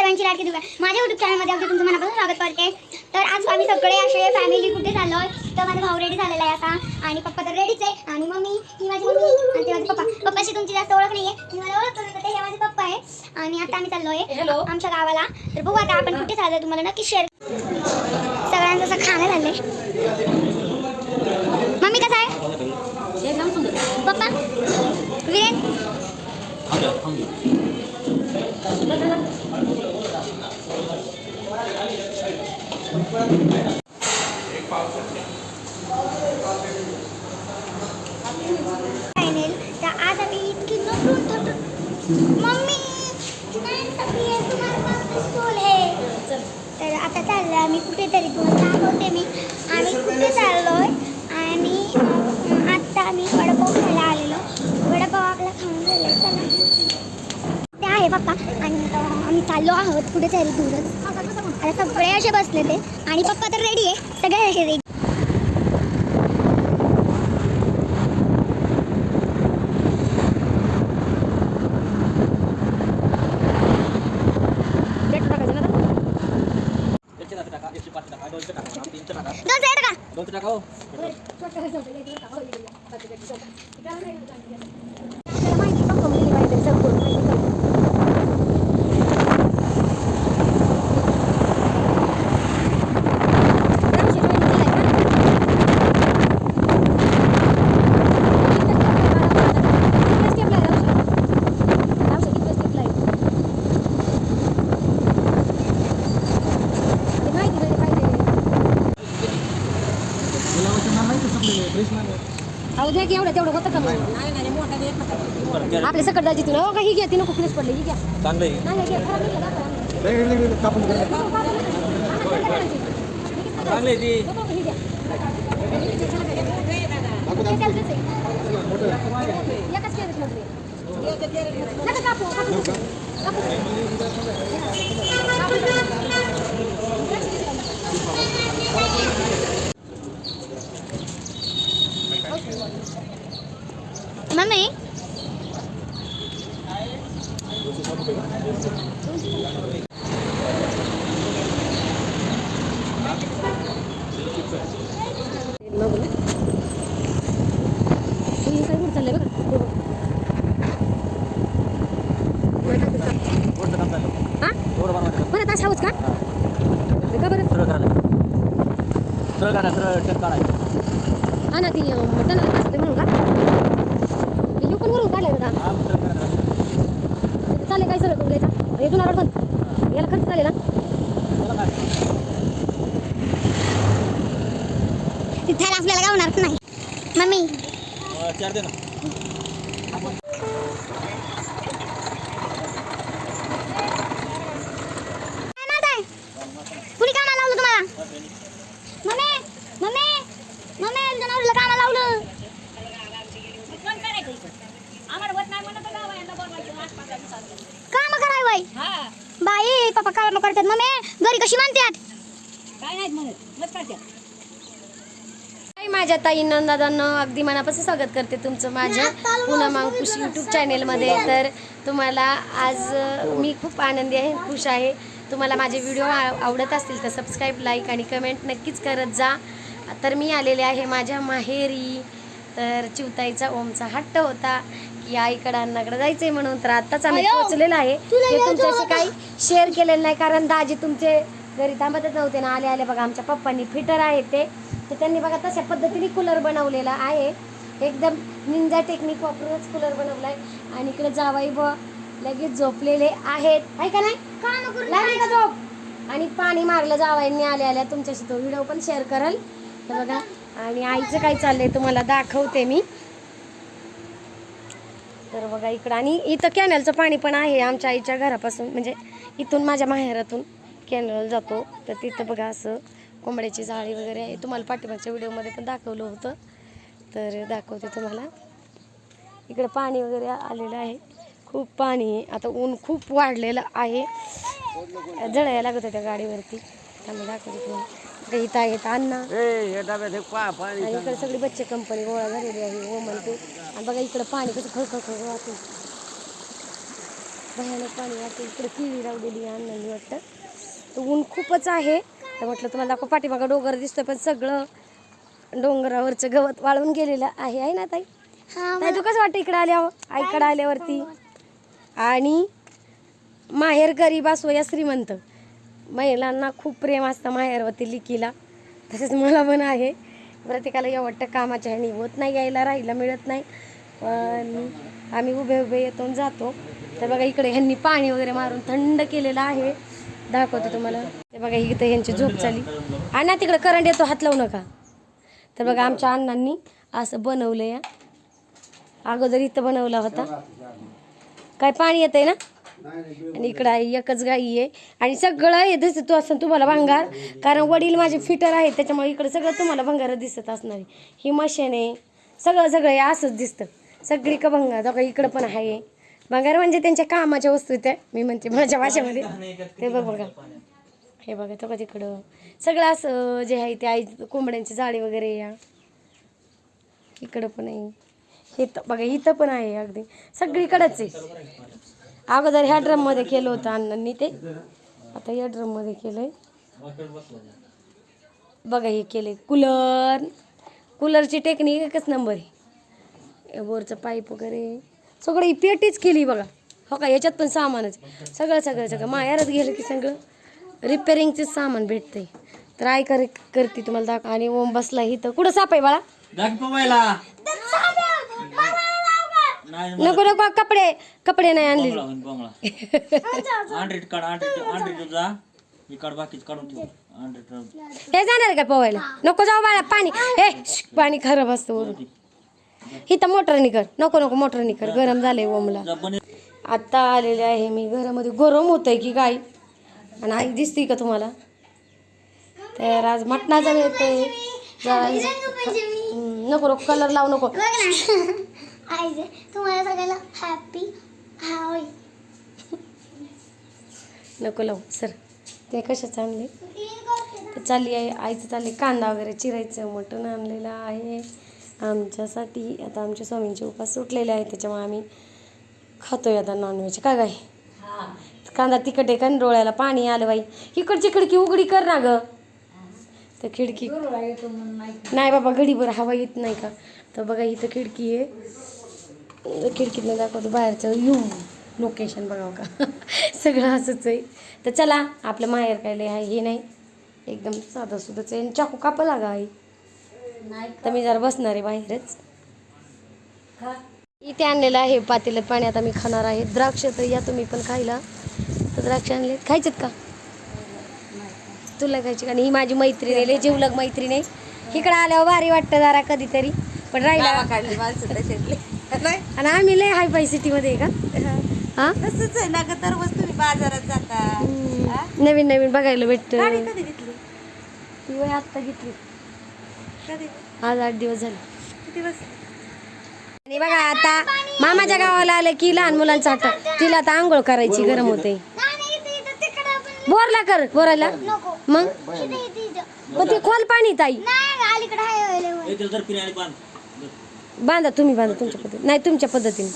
सर्वांची लाडकी दुका माझ्या युट्यूब चॅनलमध्ये अगदी तुमचं मनापासून स्वागत करते. तर आज आम्ही सगळे असे फॅमिली कुठे चाललोय? तर माझा भाऊ रेडी झालेला आहे असा आणि पप्पा तर रेडीच आहे. आणि मम्मी ही माझी मम्मी. आणि ते माझे पप्पा. पप्पाशी तुमची जास्त ओळख नाहीये. मी मला ओळखतो ना तर हे माझे पप्पा आहे आणि आता आम्ही चाललोय हॅलो. आमच्या गावाला. तर बघू आता आपण कुठे चाललोय तुम्हाला नक्की शेअर सगळ्यांचं असं खाणं झालंय. मम्मी कसं आहे? पप्पा? विरेन? फायनल तर आज आम्ही इतकी मम्मी तर आता चाललोय आम्ही कुठेतरी तुम्हाला दाखवते मी. आम्ही कुठे चाललोय? आणि अं, आता आम्ही वडापाव खायला आलेलो. वडापाव आपला खाऊन झालाय. चला. ते आहे पप्पा. आणि अं, आम्ही चाललो आहोत कुठेतरी दूरच. आता सगळे असे बसले ते. आणि पप्पा तर रेडी आहे. सगळे असे रेडी रेट टाकायचं ना आता? एकशे दहा टाका एकशे पाच टाका दोनशे टाका तीनशे टाका दोन साईड का दोनशे टाका हो आपल्याला माहिती आहे, पप्पा मुली पाहिजे, सगळं करून माहिती आहे. रामशेठ वहिनी दिलाय का? किती step ला आहे रामशेठ? रामशेठ किती step ला आहे? ते माहिती नाही पाहिजे अहो द्या की एवढं तेवढं होतं का मग? बरं, घ्या. आपले सकट जायची तू हो का ही घ्या ती नको फिनिश पडली ही घ्या चांगलं आहे नाही घ्या खराब निघाला दाखवा चांगलं आहे ती ही घ्या एकच नका कापू कापू कापू मम्मी मागू ना हे काय कुठं चाललंय बघा थोडंसं काम झालं हा थोडं बनवायचं बरं तास हाऊस का का बरं सरळ करायचं सरळ करा सरळ टच काढायचं हा ना ती मटण तास म्हणून का? मी पण वरून का ना हा सरळ करायचं चालेल काय सगळं करून द्यायचा हे जुनार पण याला खर्च चालेल ना. तिथं आपल्याला काय होणार नाही मम्मी अं, चार दे ना काम कराय बाई. बाई पप्पा काम करतात मम्मी. घरी कशी मानतात हाय माझ्या ताई दादांना अगदी मनापासून स्वागत करते तुमचं माझ्या पुन्हा मांकुश यूट्यूब चॅनेलमध्ये तर तुम्हाला आज मी खूप आनंदी आहे खुश आहे. तुम्हाला माझे व्हिडिओ आवडत असतील तर सबस्क्राईब लाईक आणि कमेंट नक्कीच करत जा. तर मी आलेले आहे माझ्या माहेरी. तर चिवताईचा ओमचा हट्ट होता. की आईकडं अण्णाकडे जायचंय म्हणून तर आत्ताच आम्ही पोहोचलेलो आहे. तुमच्याशी. काही शेअर केलेलं नाही कारण दाजी तुमचे घरी थांबतच नव्हते ना. आले आले बघा आमच्या पप्पांनी फिटर आहे ते. तर त्यांनी बघा तशा पद्धतीने कूलर बनवलेला आहे. एकदम निंजा टेक्निक वापरूनच कूलर बनवलाय. आणि इकडे जावाई ब लगेच झोपलेले आहेत. आहे का नाही? लागली का झोप? आणि पाणी मारलं जावाईंनी आल्या आल्या. तुमच्याशी तो व्हिडिओ पण शेअर करल. तर बघा. आणि आईचं काय चाललंय तुम्हाला दाखवते मी. तर बघा इकडं. आणि इथं कॅनलचं पाणी पण आहे आमच्या आईच्या घरापासून. म्हणजे इथून माझ्या माहेरातून कॅनल जातो. तर तिथं बघा असं कोंबड्याची जाळी वगैरे आहे. तुम्हाला पाठीमागच्या व्हिडिओमध्ये पण दाखवलं होतं. तर दाखवते तुम्हाला. इकडं पाणी वगैरे आलेलं आहे. खूप पाणी आहे. आता ऊन खूप वाढलेलं आहे. जळायला लागत होत्या गाडीवरती. त्यामुळे दाखवते तुम्हाला. इथं आहेत अण्णा आणि इकडे सगळी बच्चे कंपनी गोळा झालेली आहे हो म्हणते. आणि बघा इकडे पाणी कसं खळखळ खळ वाहते भयानक पाणी वाटतं इकडे किळी लावलेली आहे अण्णांनी वाटतं. तर ऊन खूपच आहे. तर म्हटलं तुम्हाला दाखव पाठीमागं डोंगर दिसतोय पण सगळं डोंगरावरचं गवत वाळून गेलेलं आहे. आहे ना ताई? हा ताई तू कसं वाटतं इकडे आल्यावर? आईकडे आल्यावरती? आणि माहेर गरीब असो या श्रीमंत. महिलांना खूप प्रेम असतं माहेरवरती लिकीला तसेच मला पण आहे. प्रत्येकाला या वाटतं कामाच्या ह्यानी होत नाही यायला राहायला मिळत नाही. पण आम्ही उभे उभे येतो जातो. तर बघा इकडे ह्यांनी पाणी वगैरे मारून थंड केलेलं आहे. दाखवतो तुम्हाला. ते बघा इथं ह्यांची झोप चाली आणि तिकडे करंट येतो हात लावू नका. तर बघा आमच्या अण्णांनी असं बनवलं या अगोदर इथं बनवला होता. काय पाणी येतंय ना? आणि इकडं आहे एकच गाई आहे. आणि सगळं हे दिसत असं तुम्हाला भंगार. कारण वडील माझे फिटर आहेत त्याच्यामुळे इकडं सगळं तुम्हाला भंगार दिसत असणार. आहे ही मशीन आहे. सगळं सगळं हे असंच दिसतं. सगळी का भंगार? बघा इकडं पण आहे. भंगार म्हणजे त्यांच्या कामाच्या वस्तू त्या मी म्हणते माझ्या भाषेमध्ये. ते बघ बघा. हे बघा तो का तिकडं. सगळं असं जे आहे ते आई कोंबड्यांची जाळी वगैरे या. इकडं पण आहे. हे तर बघा इथं पण आहे अगदी. सगळीकडंच आहे. अगोदर ह्या ड्रममध्ये केलं होतं अण्णांनी ते. आता या ड्रममध्ये केलं आहे बघा हे केले कूलर कूलरची टेक्निक एकच नंबर आहे. हे बोरचं पाईप वगैरे. सगळं ही पेटीच केली बघा. हो का याच्यात पण सामानच आहे. सगळं सगळं सगळं. माहेरात गेलं की सगळं रिपेरिंगचं सामान भेटतंय. तर आयकर कर करते तुम्हाला दाख आणि ओम बसला इथं. कुठं साप आहे बाळा? दाखवायला नको नको कपडे कपडे नाही आणले. बंगला होईन बंगला. हंड्रेड काढ हंड्रेड हंड्रेड जा. मी काढ बाकीच काढून ठेव. हंड्रेड हे जाणार का पोवायला? नको जाऊ बाळा पाणी. ए श्श, पाणी खराब असतं वरून. इथं मोटरनी कर नको नको मोटरनी कर गरम झालंय ओमला जा बने. आता आलेले आहे मी घरामध्ये. गरम होतंय की काय? आणि आई दिसते का तुम्हाला? तर आज मटणाचं मिळतंय नको नको कलर लावू नको. आईचे तुम्हाला सगळ्याला हॅपी हाय नको लावू सर. ते कशाचं आणले? तर चालली आहे आईचं चालली कांदा वगैरे चिरायचं मटण आणलेलं आहे. आमच्यासाठी आता आमच्या स्वामींचे उपास सुटलेले आहे त्याच्यामुळे आम्ही खातोय आता नॉनव्हेज काय काय कांदा आहे का न डोळ्याला पाणी आलं बाई? इकडची खिडकी उघडी कर ना ग. तर खिडकी नाही बाबा घडीभर हवा येत नाही का? तर बघा इथं खिडकी आहे. तर खिडकीतनं दाखवतो बाहेरचं यू लोकेशन बघावं का? सगळं असंच आहे. तर चला आपलं माहेर काय आहे हे नाही. एकदम साधं सुधंच आहे. चाकू कापा लागा आई. तर मी जरा बसणार आहे बाहेरच. इथे आणलेलं आहे पातेलं पाणी. आता मी खाणार आहे. द्राक्ष तर या तुम्ही पण खायला. तर द्राक्ष आणले खायचेत का? तुला खायची का? आणि ही माझी मैत्रीण आहे. जीवलग मैत्रीण आहे. इकडं आल्यावर भारी वाटतं जरा कधीतरी. पण राहिला आणि आम्ही लय हाय फाय सिटीमध्ये आहे का? हा. तसंच आहे ना दररोज तुम्ही बाजारात जाता? नवीन नवीन बघायला भेटतं. गाडी कधी घेतली? ती वय आत्ता घेतली. कधी? आज आठ दिवस झाले. किती दिवस? आणि बघा आता मामाच्या गावाला आलं की लहान मुलांचा हट्ट तिला आता आंघोळ करायची गरम होते. नाही इथं इथं तिकडं पण बोरला कर बोरायला नको. मग? इथं इथं इथं. पण ते खोल पाणी ताई नाही अलीकडे आहे एक तर फिरायला बांधा तुम्ही बांधा तुमच्या पद्धतीने. नाही तुमच्या पद्धतीने.